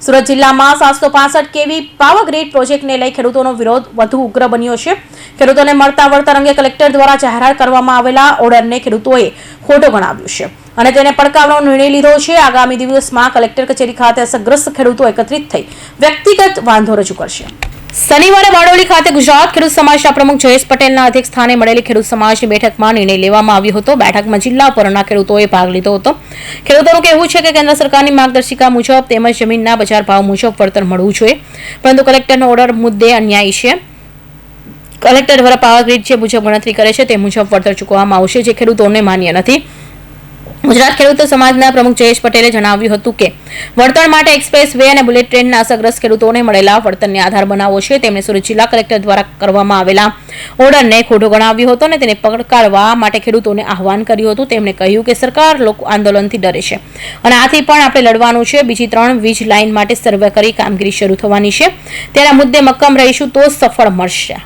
સુરત જિલ્લામાં સાતસો પાસઠ કેવી પાવર ગ્રીડ પ્રોજેક્ટને લઈ ખેડૂતોનો વિરોધ વધુ ઉગ્ર બન્યો છે. ખેડૂતોને મળતા વળતર અંગે કલેક્ટર દ્વારા જાહેરાત કરવામાં આવેલા ઓર્ડરને ખેડૂતોએ ખોટો ગણાવ્યો છે અને તેને પડકારવાનો નિર્ણય લીધો છે. આગામી દિવસમાં કલેક્ટર કચેરી ખાતે અસરગ્રસ્ત ખેડૂતો એકત્રિત થઈ વ્યક્તિગત વાંધો રજૂ કરશે. શનિવારે બારડોલી ખાતે ગુજરાત ખેડૂત સમાજના પ્રમુખ જયેશ પટેલના અધ્યક્ષ સ્થાને મળેલી ખેડૂત સમાજની બેઠકમાં નિર્ણય લેવામાં આવ્યો હતો. બેઠકમાં જિલ્લા પરના ખેડૂતોએ ભાગ લીધો હતો. ખેડૂતોનું કહેવું છે કે કેન્દ્ર સરકારની માર્ગદર્શિકા મુજબ તેમજ જમીનના બજાર ભાવ મુજબ વળતર મળવું જોઈએ. પરંતુ કલેક્ટરનો ઓર્ડર મુદ્દે અન્યાય છે. કલેક્ટર દ્વારા પાવર ગ્રીડ જે મુજબ ગણતરી કરે છે તે મુજબ વળતર ચૂકવવામાં આવશે, જે ખેડૂતોને માન્ય નથી. ગુજરાત ખેડૂત સમાજના પ્રમુખ જયેશ પટેલે જણાવ્યું હતું કે, વળતર માટે એક્સપ્રેસ વે અને બુલેટ ટ્રેનના અસરગ્રસ્ત ખેડૂતોને મળેલા વળતરને આધાર બનાવવો છે. તેમણે સુરત જિલ્લા કલેક્ટર દ્વારા કરવામાં આવેલા ઓર્ડરને ખોટો ગણાવ્યો હતો અને તેને પડકારવા માટે ખેડૂતોને આહવાન કર્યું હતું. તેમણે કહ્યું કે, સરકાર લોકો આંદોલનથી ડરે છે અને આથી પણ આપણે લડવાનું છે. બીજી ત્રણ વીજ લાઇન માટે સર્વે કરી કામગીરી શરૂ થવાની છે. તેના મુદ્દે મક્કમ રહીશું તો સફળ મળશે.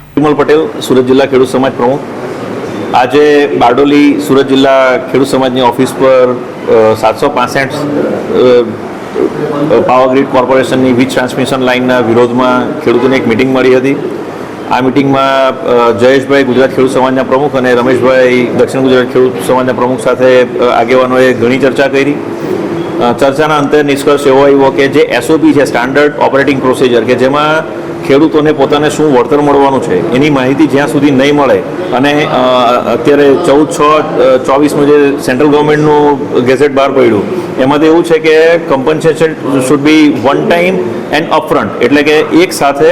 પટેલ, સુરત જિલ્લા ખેડૂત સમાજ પ્રમુખ. આજે બારડોલી સુરત જિલ્લા ખેડૂત સમાજની ઓફિસ પર સાતસો પાસઠ પાવર ગ્રીડ કોર્પોરેશનની વીજ ટ્રાન્સમિશન લાઇનના વિરોધમાં ખેડૂતોને એક મિટિંગ મળી હતી. આ મિટિંગમાં જયેશભાઈ ગુજરાત ખેડૂત સમાજના પ્રમુખ અને રમેશભાઈ દક્ષિણ ગુજરાત ખેડૂત સમાજના પ્રમુખ સાથે આગેવાનોએ ઘણી ચર્ચા કરી. ચર્ચાના અંતે નિષ્કર્ષ એવો આવ્યો કે જે એસઓપી છે સ્ટાન્ડર્ડ ઓપરેટિંગ પ્રોસિજર કે જેમાં ખેડૂતોને પોતાને શું વળતર મળવાનું છે, એની માહિતી જ્યાં સુધી નહીં મળે, અને અત્યારે ચૌદ છ ચોવીસનું જે સેન્ટ્રલ ગવર્મેન્ટનું ગેઝેટ બહાર પડ્યું, એમાંથી એવું છે કે compensation should be one time and upfront એટલે કે એક સાથે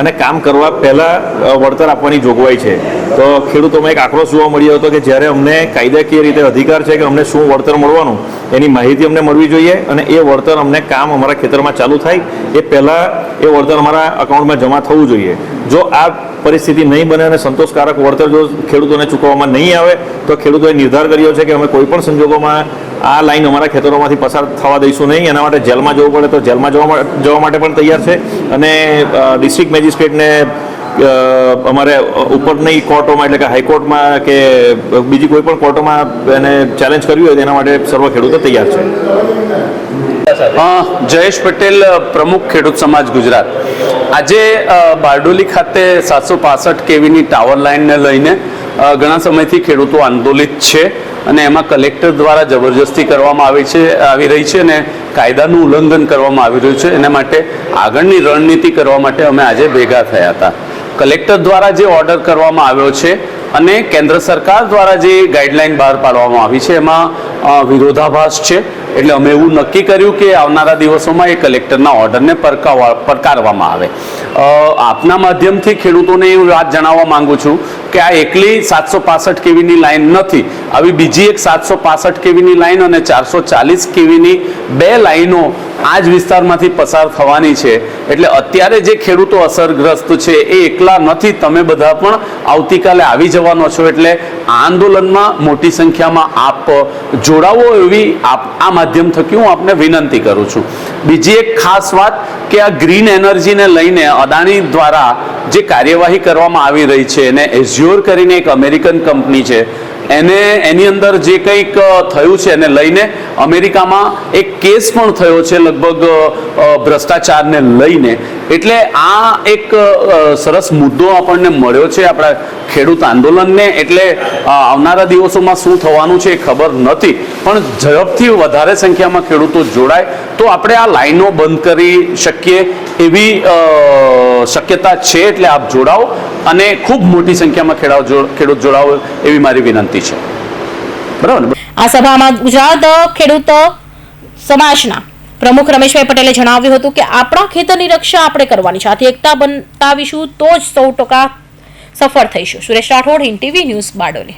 અને કામ કરવા પહેલાં વળતર આપવાની જોગવાઈ છે. તો ખેડૂતોમાં એક આક્રોશ જોવા મળ્યો હતો કે જ્યારે અમને કાયદાકીય રીતે અધિકાર છે કે અમને શું વળતર મળવાનું, એની માહિતી અમને મળવી જોઈએ અને એ વળતર અમને કામ અમારા ખેતરમાં ચાલુ થાય, એ પહેલાં એ વળતર અમારા અકાઉન્ટમાં જમા થવું જોઈએ. જો આ પરિસ્થિતિ નહીં બને અને સંતોષકારક વળતર જો ખેડૂતોને ચૂકવવામાં નહીં આવે, તો ખેડૂતોએ નિર્ધાર કર્યો છે કે અમે કોઈપણ સંજોગોમાં આ લાઈન અમારા ખેતરોમાંથી પસાર થવા દઈશું નહીં. એના માટે જેલમાં જવું પડે તો જેલમાં જવા માટે પણ તૈયાર છે અને ડિસ્ટ્રિક્ટ મેજિસ્ટ્રેટને અમારે ઉપરની કોર્ટોમાં, એટલે કે હાઈકોર્ટમાં કે બીજી કોઈ પણ કોર્ટોમાં એને ચેલેન્જ કરવી હોય તેના માટે સર્વ ખેડૂતો તૈયાર છે. જયેશ પટેલ, પ્રમુખ ખેડૂત સમાજ ગુજરાત. આજે બારડોલી ખાતે સાતસો પાસઠ કેવીની ટાવર લાઇનને લઈને ઘણા સમયથી ખેડૂતો આંદોલિત છે. અને એમાં કલેક્ટર દ્વારા જબરજસ્તી કરવામાં આવી છે, આવી રહી છે અને કાયદાનું ઉલ્લંઘન કરવામાં આવી રહ્યું છે. એના માટે આગળની રણનીતિ કરવા માટે અમે આજે ભેગા થયા હતા. કલેક્ટર દ્વારા જે ઓર્ડર કરવામાં આવ્યો છે અને કેન્દ્ર સરકાર દ્વારા જે ગાઈડલાઈન બહાર પાડવામાં આવી છે, એમાં વિરોધાભાસ છે. એટલે અમે એવું નક્કી કર્યું કે આવનારા દિવસોમાં એ કલેક્ટરના ઓર્ડરને પરકાવવા પડકારવામાં આવે. આપના માધ્યમથી ખેડૂતોને એ વાત જણાવવા માંગુ છું કે આ એકલી સાતસો પાસઠ કેવીની લાઈન નથી. આવી બીજી એક સાતસો પાસઠ કેવીની લાઈન અને ચારસો ચાલીસ કેવીની બે લાઈનો આ જ વિસ્તારમાંથી પસાર થવાની છે. એટલે અત્યારે જે ખેડૂતો અસરગ્રસ્ત છે એ એકલા નથી. તમે બધા પણ આવતીકાલે આવી જવાનો છો. એટલે આ આંદોલનમાં મોટી સંખ્યામાં આપ જોડાવો એવી આપ આ માધ્યમ થકી હું આપને વિનંતી કરું છું. બીજી એક ખાસ વાત કે આ ગ્રીન એનર્જીને લઈને અદાણી દ્વારા જે કાર્યવાહી કરવામાં આવી રહી છે, એને એઝ્યોર કરીને એક અમેરિકન કંપની છે, એને એની અંદર જે કંઈક થયું છે, એને લઈને અમેરિકામાં એક કેસ પણ થયો છે લગભગ ભ્રષ્ટાચારને લઈને. એટલે આ એક સરસ મુદ્દો આપણને મળ્યો છે આપણા ખેડૂત આંદોલનને. એટલે આવનારા દિવસોમાં શું થવાનું છે એ ખબર નથી. પણ ઝડપથી વધારે સંખ્યામાં ખેડૂતો જોડાય. તો આપણે આ લાઈનો બંધ કરી શકીએ એવી શક્યતા છે એટલે આપ જોડાઓ. અને ખૂબ મોટી સંખ્યામાં ખેડાઓ ખેડૂત જોડાવો એવી મારી વિનંતી છે. બરાબર આ સભામાં ગુજરાત ખેડૂત સમાજના પ્રમુખ રમેશભાઈ પટેલે જણાવ્યું હતું કે આપણા ખેતરની રક્ષા આપણે કરવાની છે. આથી એકતા બતાવીશું તો જ સૌ ટકા સફળ થઈશું. સુરેશ રાઠોડ ઇન્ટીવી ટીવી ન્યૂઝ બારડોલી.